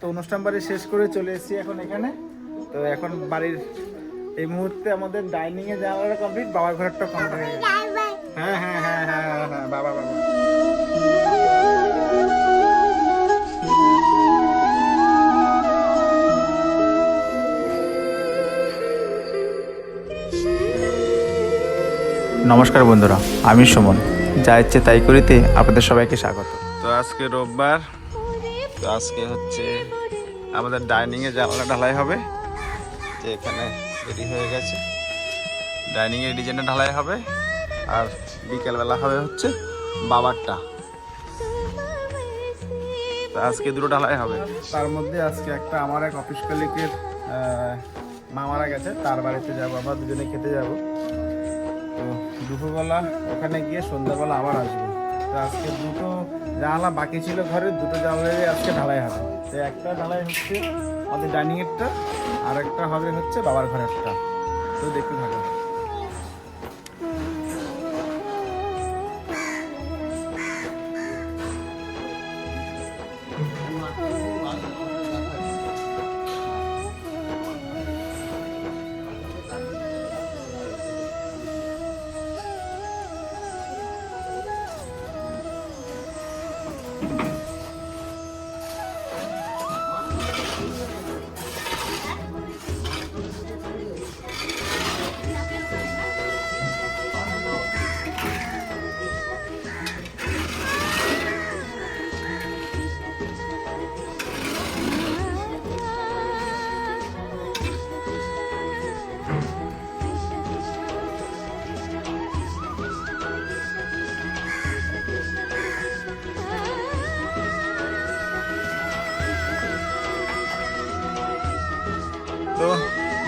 তো অনুষ্ঠান বাড়ি শেষ করে চলে এসেছি এখন এখানে। তো এখন বাড়ির এই মুহূর্তে আমাদের ডাইনিং এ জানালাটা কমপ্লিট বাবার ঘরটা কমপ্লিট হয়ে গেছে। হ্যাঁ হ্যাঁ হ্যাঁ হ্যাঁ হ্যাঁ হ্যাঁ বাবা বাবা। নমস্কার বন্ধুরা আমি সুমন। যা ইচ্ছে তাই করিতে আপনাদের সবাইকে স্বাগত। তো আজকে রোববার তো আজকে হচ্ছে আমাদের ডাইনিং জানলা ঢালাই হবে। যে এখানে রেডি হয়ে গেছে। ডাইনিং এর ডিজাইনটা ঢালাই হবে। আর বিকেলবেলা হবে হচ্ছে বাবারটা। আজকে দুটো ঢালাই হবে। তার মধ্যে আজকে একটা আমার এক অফিস কলিকের মা মারা গেছে। তার বাড়িতে যাব, আমরা দুজনে খেতে যাব। তো দুপুরবেলা ওখানে গিয়ে সন্ধ্যাবেলা আবার আসব। আজকে দুটো জানালা বাকি ছিল ঘরে, দুটো জানালারই আজকে ঢালাই হবে। তো একটা ঢালাই হচ্ছে আমাদের ডাইনিং এরটা, আর একটা হবে হচ্ছে বাবার ঘরেরটা। তো দেখতে থাকো। তো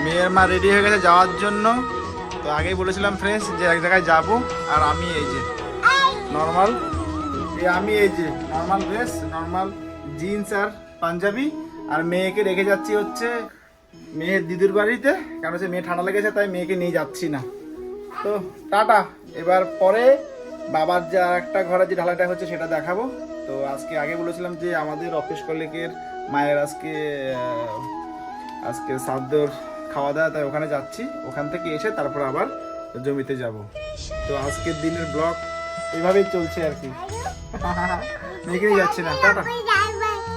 মেয়ের মা রেডি হয়ে গেছে যাওয়ার জন্য। তো আগেই বলেছিলাম ফ্রেন্ডস যে এক জায়গায় যাব, আর আমি এই যে নর্মাল আমি এই যে নর্মাল ড্রেস নর্মাল জিন্স আর পাঞ্জাবি। আর মেয়েকে রেখে যাচ্ছি হচ্ছে মেয়ের দিদির বাড়িতে কারণ হচ্ছে মেয়ে ঠান্ডা লেগেছে, তাই মেয়েকে নিয়ে যাচ্ছি না। তো টাটা। এবার পরে বাবার যে আর একটা ঘরে যে ঢালাইটা হচ্ছে সেটা দেখাবো। তো আজকে আগে বলেছিলাম যে আমাদের অফিস কলিকের মায়ের আজকে আজকে সাদ্দর খাওয়া দাওয়া, তাই ওখানে যাচ্ছি। ওখান থেকে এসে তারপর আবার জমিতে যাব। তো আজকের দিনের ব্লগ এইভাবেই চলছে আর কি। নিয়ে যাচ্ছি না।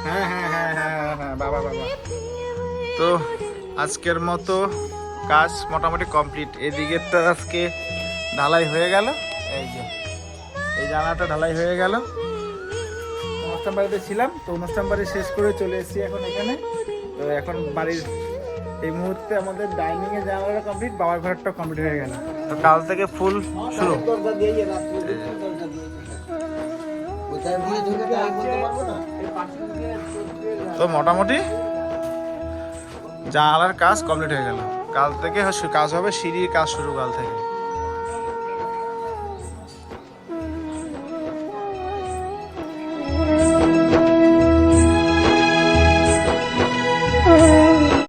হ্যাঁ হ্যাঁ হ্যাঁ হ্যাঁ হ্যাঁ হ্যাঁ বাবা বাবা। তো আজকের মতো কাজ মোটামুটি কমপ্লিট। এদিকে তো আজকে ঢালাই হয়ে গেল। এই যে, এই জানাটা ঢালাই হয়ে গেল। অনুষ্ঠান বাড়িতে ছিলাম, তো অনুষ্ঠান বাড়ি শেষ করে চলে এসেছি এখন এখানে। তো এখন বাড়ির এই মুহূর্তে আমাদের ডাইনিং এর জানালাটা কমপ্লিট বাবার ঘরটা কমপ্লিট হয়ে গেল। তো কাল থেকে ফুল শুরু। তো মোটামুটি জানালার কাজ কমপ্লিট হয়ে গেল। কাল থেকে কাজ হবে, সিঁড়ির কাজ শুরু কাল থেকে।